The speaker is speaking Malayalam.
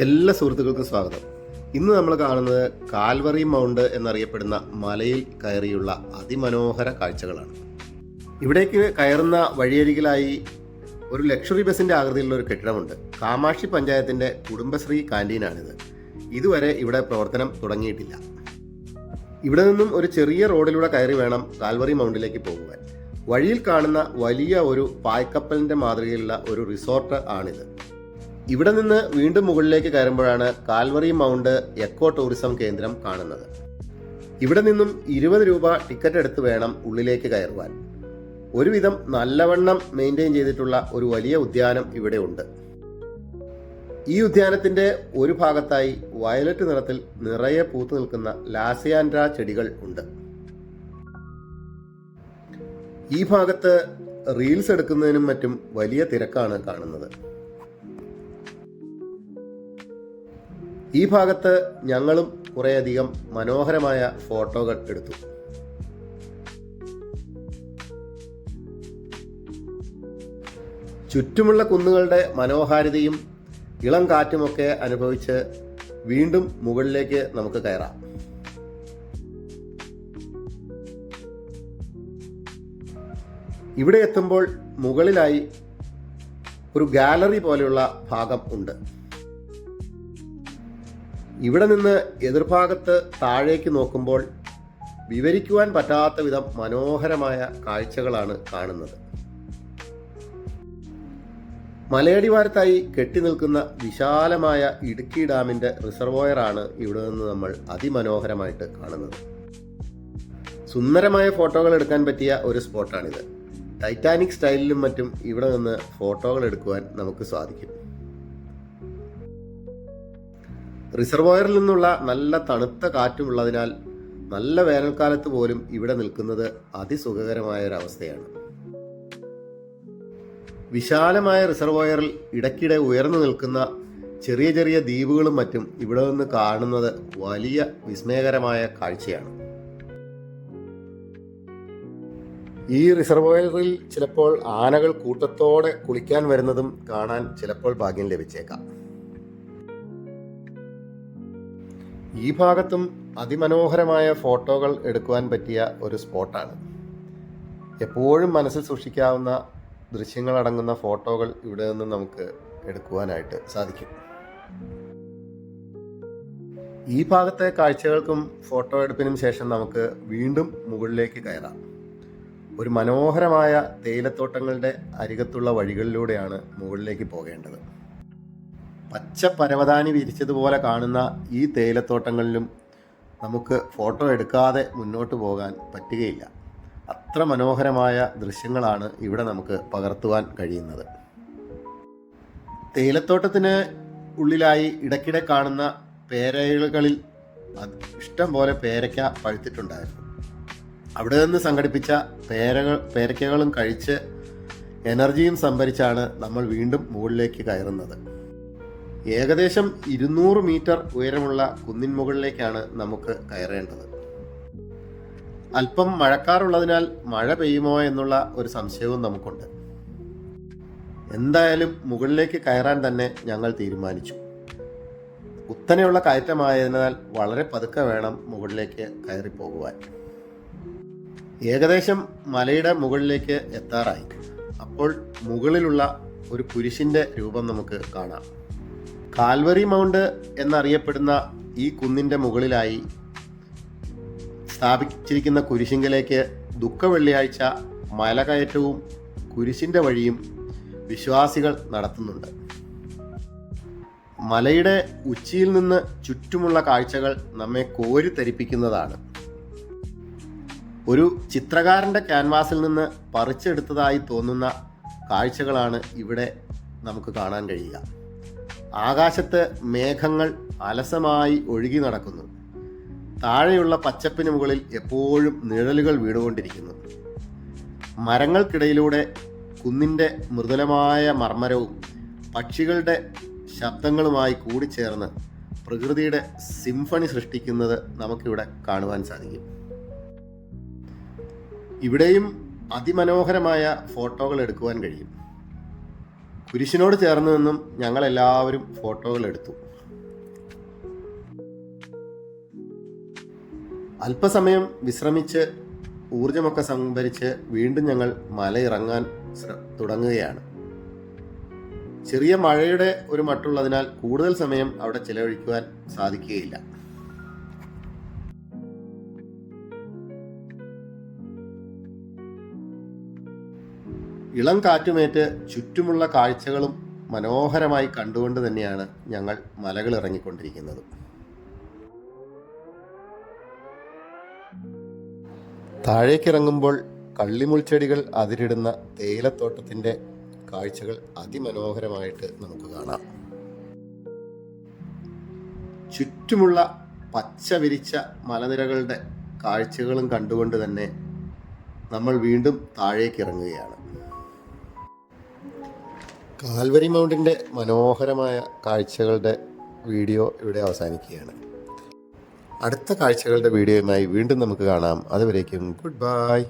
എല്ലാ സുഹൃത്തുക്കൾക്കും സ്വാഗതം. ഇന്ന് നമ്മൾ കാണുന്നത് കാൽവറി മൗണ്ട് എന്നറിയപ്പെടുന്ന മലയിൽ കയറിയുള്ള അതിമനോഹര കാഴ്ചകളാണ്. ഇവിടേക്ക് കയറുന്ന വഴിയരികിലായി ഒരു ലക്ഷറി ബസിന്റെ ആകൃതിയിലുള്ള ഒരു കെട്ടിടമുണ്ട്. കാമാക്ഷി പഞ്ചായത്തിന്റെ കുടുംബശ്രീ കാന്റീനാണിത് ഇതുവരെ ഇവിടെ പ്രവർത്തനം തുടങ്ങിയിട്ടില്ല. ഇവിടെ നിന്നും ഒരു ചെറിയ റോഡിലൂടെ കയറി വേണം കാൽവറി മൗണ്ടിലേക്ക് പോകുവാൻ. വഴിയിൽ കാണുന്ന വലിയ ഒരു പായ്ക്കപ്പലിന്റെ മാതൃകയിലുള്ള ഒരു റിസോർട്ട് ആണിത്. ഇവിടെ നിന്ന് വീണ്ടും മുകളിലേക്ക് കയറുമ്പോഴാണ് കാൽവറി മൗണ്ട് എക്കോ ടൂറിസം കേന്ദ്രം കാണുന്നത്. ഇവിടെ നിന്നും ഇരുപത് രൂപ ടിക്കറ്റ് എടുത്ത് വേണം ഉള്ളിലേക്ക് കയറുവാൻ. ഒരുവിധം നല്ലവണ്ണം മെയിന്റെയിൻ ചെയ്തിട്ടുള്ള ഒരു വലിയ ഉദ്യാനം ഇവിടെ ഉണ്ട്. ഈ ഉദ്യാനത്തിന്റെ ഒരു ഭാഗത്തായി വയലറ്റ് നിറത്തിൽ നിറയെ പൂത്തു നിൽക്കുന്ന ലാസിയാൻഡ്ര ചെടികൾ ഉണ്ട്. ഈ ഭാഗത്ത് റീൽസ് എടുക്കുന്നതിനും മറ്റും വലിയ തിരക്കാണ് കാണുന്നത്. ഈ ഭാഗത്ത് ഞങ്ങളും കുറേയധികം മനോഹരമായ ഫോട്ടോകൾ എടുത്തു. ചുറ്റുമുള്ള കുന്നുകളുടെ മനോഹാരിതയും ഇളം കാറ്റുമൊക്കെ അനുഭവിച്ച് വീണ്ടും മുകളിലേക്ക് നമുക്ക് കയറാം. ഇവിടെ എത്തുമ്പോൾ മുകളിലായി ഒരു ഗാലറി പോലെയുള്ള ഭാഗം ഉണ്ട്. ഇവിടെ നിന്ന് എതിർഭാഗത്ത് താഴേക്ക് നോക്കുമ്പോൾ വിവരിക്കുവാൻ പറ്റാത്ത വിധം മനോഹരമായ കാഴ്ചകളാണ് കാണുന്നത്. മലയടിവാരത്തായി കെട്ടി നിൽക്കുന്ന വിശാലമായ ഇടുക്കി ഡാമിന്റെ റിസർവോയറാണ് ഇവിടെ നിന്ന് നമ്മൾ അതിമനോഹരമായിട്ട് കാണുന്നത്. സുന്ദരമായ ഫോട്ടോകൾ എടുക്കാൻ പറ്റിയ ഒരു സ്പോട്ടാണിത്. ടൈറ്റാനിക് സ്റ്റൈലിലും മറ്റും ഇവിടെ നിന്ന് ഫോട്ടോകൾ എടുക്കുവാൻ നമുക്ക് സാധിക്കും. റിസർവോയറിൽ നിന്നുള്ള നല്ല തണുത്ത കാറ്റുമുള്ളതിനാൽ നല്ല വേനൽക്കാലത്ത് പോലും ഇവിടെ നിൽക്കുന്നത് അതിസുഖകരമായ ഒരവസ്ഥയാണ് വിശാലമായ റിസർവോയറിൽ ഇടയ്ക്കിടെ ഉയർന്നു നിൽക്കുന്ന ചെറിയ ചെറിയ ദ്വീപുകളും മറ്റും ഇവിടെ നിന്ന് കാണുന്നത് വലിയ വിസ്മയകരമായ കാഴ്ചയാണ്. ഈ റിസർവോയറിൽ ചിലപ്പോൾ ആനകൾ കൂട്ടത്തോടെ കുളിക്കാൻ വരുന്നതും കാണാൻ ചിലപ്പോൾ ഭാഗ്യം ലഭിച്ചേക്കാം. ഈ ഭാഗത്തും അതിമനോഹരമായ ഫോട്ടോകൾ എടുക്കുവാൻ പറ്റിയ ഒരു സ്പോട്ടാണ്. എപ്പോഴും മനസ്സിൽ സൂക്ഷിക്കാവുന്ന ദൃശ്യങ്ങളടങ്ങുന്ന ഫോട്ടോകൾ ഇവിടെ നിന്ന് നമുക്ക് എടുക്കുവാനായിട്ട് സാധിക്കും. ഈ ഭാഗത്തെ കാഴ്ചകൾക്കും ഫോട്ടോ എടുപ്പിനും ശേഷം നമുക്ക് വീണ്ടും മുകളിലേക്ക് കയറാം. ഒരു മനോഹരമായ തേയിലത്തോട്ടങ്ങളുടെ അരികത്തുള്ള വഴികളിലൂടെയാണ് മുകളിലേക്ക് പോകേണ്ടത്. പച്ച പരവതാനി വിരിച്ചതുപോലെ കാണുന്ന ഈ തേയിലത്തോട്ടങ്ങളിലും നമുക്ക് ഫോട്ടോ എടുക്കാതെ മുന്നോട്ട് പോകാൻ പറ്റുകയില്ല. അത്ര മനോഹരമായ ദൃശ്യങ്ങളാണ് ഇവിടെ നമുക്ക് പകർത്തുവാൻ കഴിയുന്നത്. തേയിലത്തോട്ടത്തിന് ഉള്ളിലായി ഇടയ്ക്കിടെ കാണുന്ന പേരകളിൽ ഇഷ്ടം പോലെ പേരയ്ക്ക പഴുത്തിട്ടുണ്ടായിരുന്നു. അവിടെ നിന്ന് സംഘടിപ്പിച്ച പേരകൾ പേരയ്ക്കകളും കഴിച്ച് എനർജിയും സംഭരിച്ചാണ് നമ്മൾ വീണ്ടും മുകളിലേക്ക് കയറുന്നത്. ഏകദേശം ഇരുന്നൂറ് മീറ്റർ ഉയരമുള്ള കുന്നിൻ മുകളിലേക്കാണ് നമുക്ക് കയറേണ്ടത്. അല്പം മഴക്കാറുള്ളതിനാൽ മഴ പെയ്യുമോ എന്നുള്ള ഒരു സംശയവും നമുക്കുണ്ട്. എന്തായാലും മുകളിലേക്ക് കയറാൻ തന്നെ ഞങ്ങൾ തീരുമാനിച്ചു. കുത്തനെയുള്ള കയറ്റമായതിനാൽ വളരെ പതുക്കെ വേണം മുകളിലേക്ക് കയറിപ്പോകുവാൻ. ഏകദേശം മലയുടെ മുകളിലേക്ക് എത്താറായി. അപ്പോൾ മുകളിലുള്ള ഒരു കുരിശിന്റെ രൂപം നമുക്ക് കാണാം. കാൽവറി മൗണ്ട് എന്നറിയപ്പെടുന്ന ഈ കുന്നിന്റെ മുകളിലായി സ്ഥാപിച്ചിരിക്കുന്ന കുരിശിങ്കലേക്ക് ദുഃഖ വെള്ളിയാഴ്ച മലകയറ്റവും കുരിശിന്റെ വഴിയും വിശ്വാസികൾ നടത്തുന്നുണ്ട്. മലയുടെ ഉച്ചിയിൽ നിന്ന് ചുറ്റുമുള്ള കാഴ്ചകൾ നമ്മെ കോരിത്തരിപ്പിക്കുന്നതാണ് ഒരു ചിത്രകാരന്റെ ക്യാൻവാസിൽ നിന്ന് പറിച്ചെടുത്തതായി തോന്നുന്ന കാഴ്ചകളാണ് ഇവിടെ നമുക്ക് കാണാൻ കഴിയുക. ആകാശത്ത് മേഘങ്ങൾ അലസമായി ഒഴുകി നടക്കുന്നു. താഴെയുള്ള പച്ചപ്പിന് മുകളിൽ എപ്പോഴും നിഴലുകൾ വീണുകൊണ്ടിരിക്കുന്നു. മരങ്ങൾക്കിടയിലൂടെ കുന്നിന്റെ മൃദുലമായ മർമ്മരവും പക്ഷികളുടെ ശബ്ദങ്ങളുമായി കൂടിച്ചേർന്ന് പ്രകൃതിയുടെ സിംഫണി സൃഷ്ടിക്കുന്നത് നമുക്കിവിടെ കാണുവാൻ സാധിക്കും. ഇവിടെയും അതിമനോഹരമായ ഫോട്ടോകൾ എടുക്കുവാൻ കഴിയും. കുരിശിനോട് ചേർന്ന് നിന്നും ഞങ്ങളെല്ലാവരും ഫോട്ടോകൾ എടുത്തു. അല്പസമയം വിശ്രമിച്ച് ഊർജമൊക്കെ സംഭരിച്ച് വീണ്ടും ഞങ്ങൾ മലയിറങ്ങാൻ തുടങ്ങുകയാണ്. ചെറിയ മഴയുടെ ഒരു മട്ടുള്ളതിനാൽ കൂടുതൽ സമയം അവിടെ ചിലവഴിക്കുവാൻ സാധിക്കുകയില്ല. ഇളം കാറ്റുമേറ്റ് ചുറ്റുമുള്ള കാഴ്ചകളും മനോഹരമായി കണ്ടുകൊണ്ട് തന്നെയാണ് ഞങ്ങൾ മലകൾ ഇറങ്ങിക്കൊണ്ടിരിക്കുന്നത്. താഴേക്കിറങ്ങുമ്പോൾ കള്ളിമുൾച്ചെടികൾ അതിരിടുന്ന തേയിലത്തോട്ടത്തിന്റെ കാഴ്ചകൾ അതിമനോഹരമായിട്ട് നമുക്ക് കാണാം. ചുറ്റുമുള്ള പച്ച വിരിച്ച മലനിരകളുടെ കാഴ്ചകളും കണ്ടുകൊണ്ട് തന്നെ നമ്മൾ വീണ്ടും താഴേക്ക് ഇറങ്ങുകയാണ് കാൽവരി മൗണ്ടിന്റെ മനോഹരമായ കാഴ്ചകളുടെ വീഡിയോ ഇവിടെ അവസാനിക്കുകയാണ്. അടുത്ത കാഴ്ചകളുടെ വീഡിയോയുമായി വീണ്ടും നമുക്ക് കാണാം. അതുവരേക്കും ഗുഡ് ബൈ.